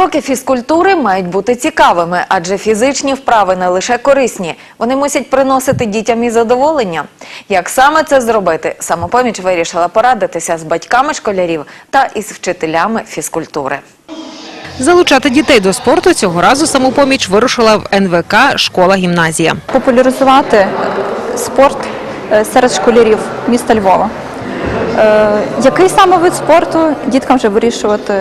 Уроки фізкультури мають бути цікавими, адже фізичні вправи не лише корисні, вони мусять приносити дітям і задоволення. Як саме це зробити, самопоміч вирішила порадитися з батьками школярів та із вчителями фізкультури. Залучати дітей до спорту цього разу самопоміч вирушила в НВК «Школа-гімназія». популяризувати спорт е, серед школярів міста Львова. Е, Який саме вид спорту діткам вже вирішувати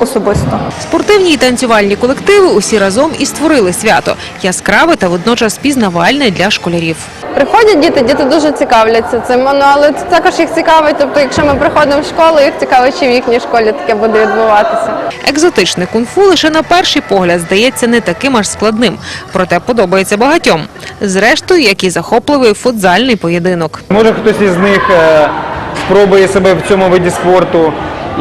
особисто? Спортивні і танцювальні колективи усі разом і створили свято. Яскраве та водночас пізнавальне для школярів. Приходять діти, діти дуже цікавляться цим, ну, але це також їх цікавить. Тобто, якщо ми приходимо в школу, їх цікавить, чи в їхній школі таке буде відбуватися. Екзотичне кунг-фу лише на перший погляд здається не таким аж складним, проте подобається багатьом. Зрештою, як і захопливий футзальний поєдинок. Може хтось із них е, спробує себе в цьому виді спорту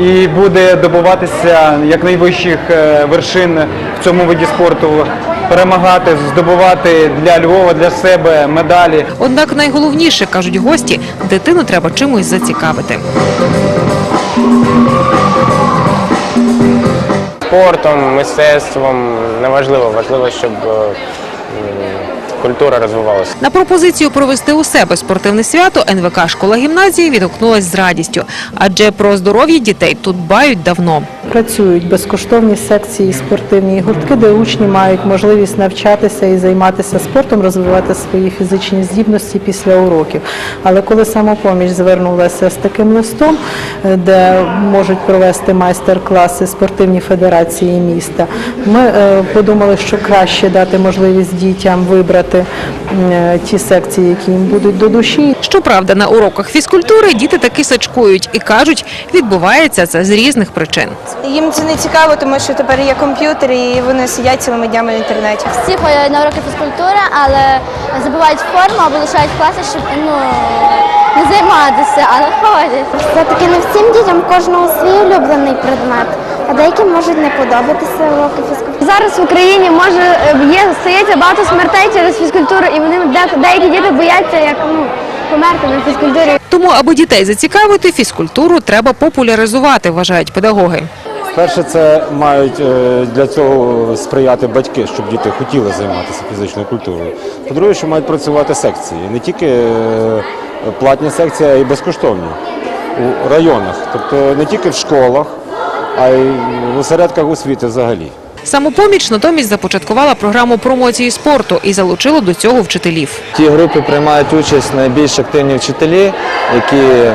і буде добуватися якнайвищих е, вершин в цьому виді спорту, перемагати, здобувати для Львова, для себе медалі. Однак найголовніше, кажуть гості, дитину треба чимось зацікавити. спортом, мистецтвом неважливо, важливо, щоб е, культура розвивалася. На пропозицію провести у себе спортивне свято НВК школа гімназії відгукнулась з радістю, адже про здоров'я дітей тут дбають давно. Працюють безкоштовні секції, спортивні гуртки, де учні мають можливість навчатися і займатися спортом, розвивати свої фізичні здібності після уроків. Але коли самопоміч звернулася з таким листом, е, де можуть провести майстер-класи спортивні федерації міста, ми е, подумали, що краще дати можливість дітям вибрати ті секції, які їм будуть до душі, Щоправда, на уроках фізкультури діти таки сачкують і кажуть, відбувається це з різних причин. Їм це не цікаво, тому що тепер є комп'ютер і вони сидять цілими днями в інтернеті. Всі ходять на уроки фізкультури, але забувають форму або лишають класи, щоб ну, не займатися, але ходять. Все-таки не всім дітям кожного свій улюблений предмет, а деяким можуть не подобатися уроки фізкультури. Зараз в Україні може е, є стається багато смертей через фізкультуру, і вони деякі діти бояться як ну померти на фізкультурі. Тому, аби дітей зацікавити, фізкультуру треба популяризувати, вважають педагоги. Перше, це мають е, для цього сприяти батьки, щоб діти хотіли займатися фізичною культурою. По-друге, що мають працювати секції, не тільки е, платні секції, а й безкоштовні у районах, тобто не тільки в школах, а й в осередках освіти взагалі. Самопоміч натомість започаткувала програму промоції спорту і залучила до цього вчителів. Ті групи приймають участь найбільш активні вчителі, які е,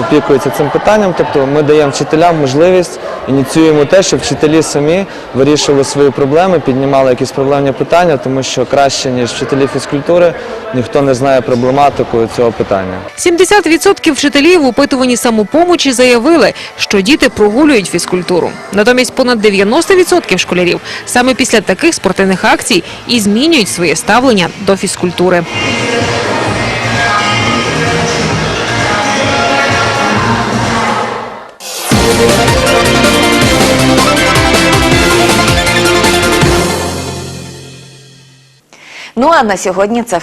опікуються цим питанням. Тобто ми даємо вчителям можливість, ініціюємо те, щоб вчителі самі вирішували свої проблеми, піднімали якісь проблемні питання, тому що краще, ніж вчителі фізкультури, ніхто не знає проблематику цього питання. 70% вчителів в опитуванні самопомочі заявили, що діти прогулюють фізкультуру. Натомість понад 90% школярів саме після таких спортивних акцій і змінюють своє ставлення до фізкультури. Ну а на сьогодні це